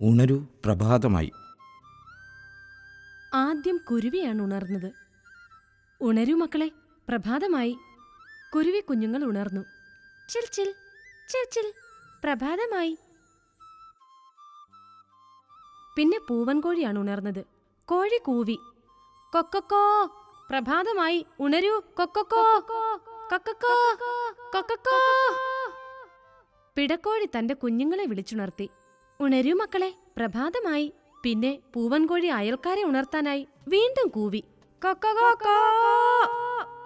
ഉണരൂ പ്രഭാതമായി. ആദ്യം കുരുവിയാണ് ഉണർന്നത്. ഉണരൂ മക്കളെ പ്രഭാതമായി. കുരുവി കുഞ്ഞുങ്ങൾ ഉണർന്നു. ചിൽ ചിൽ ചിൽ ചിൽ പ്രഭാതമായി. പിന്നെ പൂവൻ കോഴിയാണ് ഉണർന്നത്. കോഴി കൂവി. കൊക്കക്കോ പ്രഭാതമായി. ഉണരൂ കൊക്കക്കോ കൊക്കക്കോ കൊക്കക്കോ. പിടക്കോഴി തന്റെ കുഞ്ഞുങ്ങളെ വിളിച്ചുണർത്തി. ഉണരൂ മക്കളെ. പ്രഭാതമായി. പിന്നെ പൂവൻകോഴി അയൽക്കാരെ ഉണർത്താനായി വീണ്ടും കൂവി.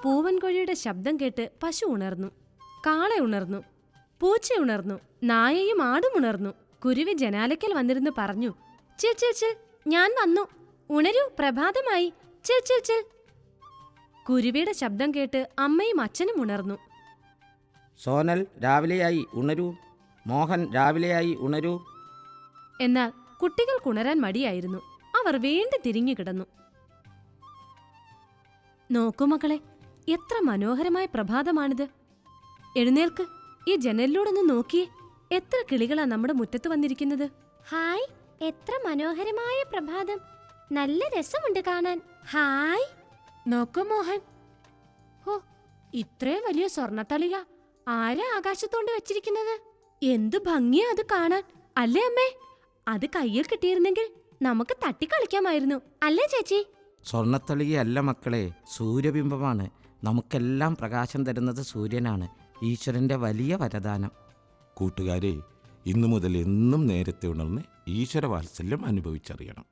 പൂവൻകോഴിയുടെ ശബ്ദം കേട്ട് പശു ഉണർന്നു. കാള ഉണർന്നു. പൂച്ച ഉണർന്നു. നായയും ആടും ഉണർന്നു. കുരുവി ജനാലയ്ക്കൽ വന്നിരുന്നു പറഞ്ഞു ചിൽ ചിൽ ചിൽ ഞാൻ വന്നു. ഉണരൂ പ്രഭാതമായി. ചിൽ ചിൽ ചിൽ കുരുവിയുടെ ശബ്ദം കേട്ട് അമ്മയും അച്ഛനും ഉണർന്നു. സോനൽ രാവിലെയായി ഉണരൂ. മോഹൻ രാവിലെയായി ഉണരൂ. എന്നാൽ കുട്ടികൾ കുണരാൻ മടിയായിരുന്നു. അവർ വേണ്ടി തിരിഞ്ഞു കിടന്നു. നോക്കൂ മക്കളെ എത്ര മനോഹരമായ പ്രഭാതമാണിത്. എഴുന്നേൽക്ക് ഈ ജനലിലൂടെ ഒന്ന് നോക്കിയേ എത്ര കിളികളാ നമ്മുടെ മുറ്റത്ത് വന്നിരിക്കുന്നത്. ഹായ് എത്ര മനോഹരമായ പ്രഭാതം. നല്ല രസമുണ്ട് കാണാൻ. ഹായ്. നോക്കൂ മോഹൻ. ഹോ ഇത്രയും വലിയ സ്വർണത്തളിക ആരാ ആകാശത്തോണ്ട് വെച്ചിരിക്കുന്നത്? എന്തു ഭംഗിയാ അത് കാണാൻ. അല്ലേ അമ്മേ? അത് കയ്യിൽ കിട്ടിയിരുന്നെങ്കിൽ നമുക്ക് തട്ടിക്കളിക്കാമായിരുന്നു. അല്ലേ ചേച്ചി? സ്വർണത്തളികയല്ല മക്കളെ സൂര്യബിംബമാണ്. നമുക്കെല്ലാം പ്രകാശം തരുന്നത് സൂര്യനാണ്. ഈശ്വരന്റെ വലിയ വരദാനം. കൂട്ടുകാരെ ഇന്നു മുതൽ എന്നും നേരത്തെ ഉണർന്ന് ഈശ്വരവാത്സല്യം അനുഭവിച്ചറിയണം.